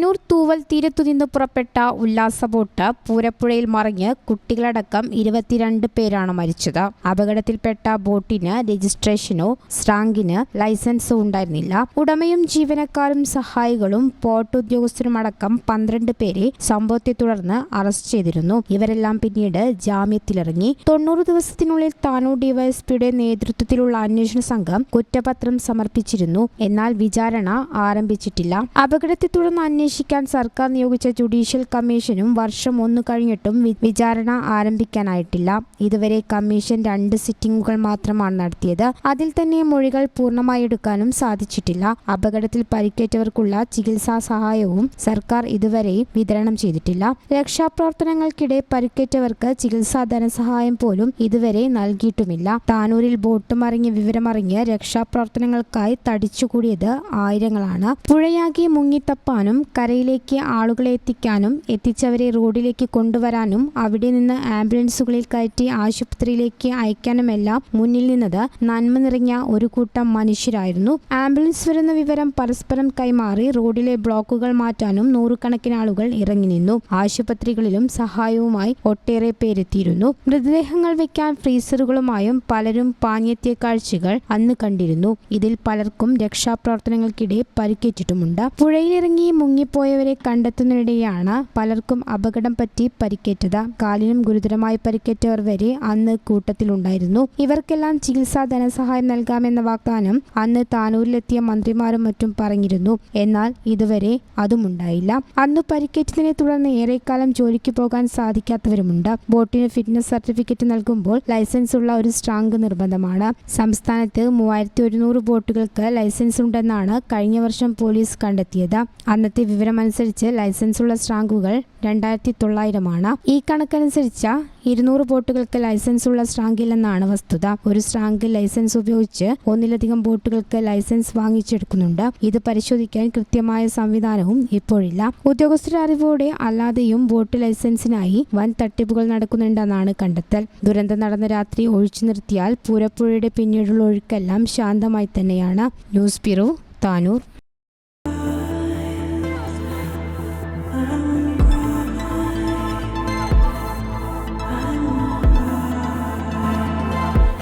താനൂർ തൂവൽ തീരത്തു നിന്ന് പുറപ്പെട്ട ഉല്ലാസ ബോട്ട് പൂരപ്പുഴയിൽ മറിഞ്ഞ് കുട്ടികളടക്കം ഇരുപത്തിരണ്ട് പേരാണ് മരിച്ചത്. അപകടത്തിൽപ്പെട്ട ബോട്ടിന് രജിസ്ട്രേഷനോ സ്റ്റാങ്കിന് ലൈസൻസോ ഉണ്ടായിരുന്നില്ല. ഉടമയും ജീവനക്കാരും സഹായികളും പോർട്ട് ഉദ്യോഗസ്ഥരുമടക്കം പന്ത്രണ്ട് പേരെ സംഭവത്തെ തുടർന്ന് അറസ്റ്റ് ചെയ്തിരുന്നു. ഇവരെല്ലാം പിന്നീട് ജാമ്യത്തിലിറങ്ങി. തൊണ്ണൂറ് ദിവസത്തിനുള്ളിൽ താനൂർ ഡിവൈഎസ്പിയുടെ നേതൃത്വത്തിലുള്ള അന്വേഷണ സംഘം കുറ്റപത്രം സമർപ്പിച്ചിരുന്നു. എന്നാൽ വിചാരണ ആരംഭിച്ചിട്ടില്ല. അപകടത്തെ തുടർന്ന് അന്വേഷിക്കാൻ സർക്കാർ നിയോഗിച്ച ജുഡീഷ്യൽ കമ്മീഷനും വർഷം ഒന്ന് കഴിഞ്ഞിട്ടും വിചാരണ ആരംഭിക്കാനായിട്ടില്ല. ഇതുവരെ കമ്മീഷൻ രണ്ട് സിറ്റിംഗുകൾ മാത്രമാണ് നടത്തിയത്. അതിൽ തന്നെ മൊഴികൾ പൂർണമായി എടുക്കാനും സാധിച്ചിട്ടില്ല. അപകടത്തിൽ പരിക്കേറ്റവർക്കുള്ള ചികിത്സാ സഹായവും സർക്കാർ ഇതുവരെ വിതരണം ചെയ്തിട്ടില്ല. രക്ഷാപ്രവർത്തനങ്ങൾക്കിടെ പരിക്കേറ്റവർക്ക് ചികിത്സാ ധനസഹായം പോലും ഇതുവരെ നൽകിയിട്ടുമില്ല. താനൂരിൽ ബോട്ട് മറിഞ്ഞ് വിവരമറിഞ്ഞ് രക്ഷാപ്രവർത്തനങ്ങൾക്കായി തടിച്ചുകൂടിയത് ആയിരങ്ങളാണ്. പുഴയാകെ മുങ്ങിത്തപ്പാനും കരയിലേക്ക് ആളുകളെ എത്തിക്കാനും എത്തിച്ചവരെ റോഡിലേക്ക് കൊണ്ടുവരാനും അവിടെ നിന്ന് ആംബുലൻസുകളിൽ കയറ്റി ആശുപത്രിയിലേക്ക് അയക്കാനുമെല്ലാം മുന്നിൽ നിന്നത് നന്മ നിറഞ്ഞ ഒരു കൂട്ടം മനുഷ്യരായിരുന്നു. ആംബുലൻസ് വരുന്ന വിവരം പരസ്പരം കൈമാറി റോഡിലെ ബ്ലോക്കുകൾ മാറ്റാനും നൂറുകണക്കിന് ആളുകൾ ഇറങ്ങി നിന്നു. ആശുപത്രികളിലും സഹായവുമായി ഒട്ടേറെ പേരെത്തിയിരുന്നു. മൃതദേഹങ്ങൾ വെക്കാൻ ഫ്രീസറുകളുമായും പലരും പാഞ്ഞെത്തിയ കാഴ്ചകൾ അന്ന് കണ്ടിരുന്നു. ഇതിൽ പലർക്കും രക്ഷാപ്രവർത്തനങ്ങൾക്കിടെ പരിക്കേറ്റിട്ടുമുണ്ട്. പുഴയിലിറങ്ങി മുങ്ങിപ്പോയവരെ കണ്ടെത്തുന്നതിനിടെയാണ് പലർക്കും അപകടം പറ്റി പരിക്കേറ്റത്. കാലിനും ഗുരുതരമായി പരിക്കേറ്റവർ വരെ അന്ന് കൂട്ടത്തിലുണ്ടായിരുന്നു. ഇവർക്കെല്ലാം ചികിത്സാ ധനസഹായം നൽകാമെന്ന വാഗ്ദാനം അന്ന് താനൂരിലെത്തിയ മന്ത്രിമാരും മറ്റും പറഞ്ഞിരുന്നു. എന്നാൽ ഇതുവരെ അതുമുണ്ടായില്ല. അന്ന് പരിക്കേറ്റതിനെ തുടർന്ന് ഏറെക്കാലം ജോലിക്ക് പോകാൻ സാധിക്കാത്തവരുമുണ്ട്. ബോട്ടിന് ഫിറ്റ്നസ് സർട്ടിഫിക്കറ്റ് നൽകുമ്പോൾ ലൈസൻസ് ഉള്ള ഒരു സ്ട്രാങ്ക് നിർബന്ധമാണ്. സംസ്ഥാനത്ത് മൂവായിരത്തി ഒരുന്നൂറ് ബോട്ടുകൾക്ക് ലൈസൻസ് ഉണ്ടെന്നാണ് കഴിഞ്ഞ വർഷം പോലീസ് കണ്ടെത്തിയത്. അന്നത്തെ വിവരമനുസരിച്ച് ലൈസൻസുള്ള സ്ട്രാങ്കുകൾ രണ്ടായിരത്തി തൊള്ളായിരമാണ് ഈ കണക്കനുസരിച്ച ഇരുന്നൂറ് ബോട്ടുകൾക്ക് ലൈസൻസ് ഉള്ള സ്ട്രാങ്കില്ലെന്നാണ് വസ്തുത. ഒരു സ്ട്രാങ്കിൽ ലൈസൻസ് ഉപയോഗിച്ച് ഒന്നിലധികം ബോട്ടുകൾക്ക് ലൈസൻസ് വാങ്ങിച്ചെടുക്കുന്നുണ്ട്. ഇത് പരിശോധിക്കാൻ കൃത്യമായ സംവിധാനവും ഇപ്പോഴില്ല. ഉദ്യോഗസ്ഥരുടെ അറിവോടെ അല്ലാതെയും ബോട്ട് ലൈസൻസിനായി വൻ തട്ടിപ്പുകൾ നടക്കുന്നുണ്ടെന്നാണ് കണ്ടെത്തൽ. ദുരന്തം നടന്ന രാത്രി ഒഴിച്ചു നിർത്തിയാൽ പൂരപ്പുഴയുടെ പിന്നീടുള്ള ഒഴുക്കെല്ലാം ശാന്തമായി തന്നെയാണ്. News bureau Tanur.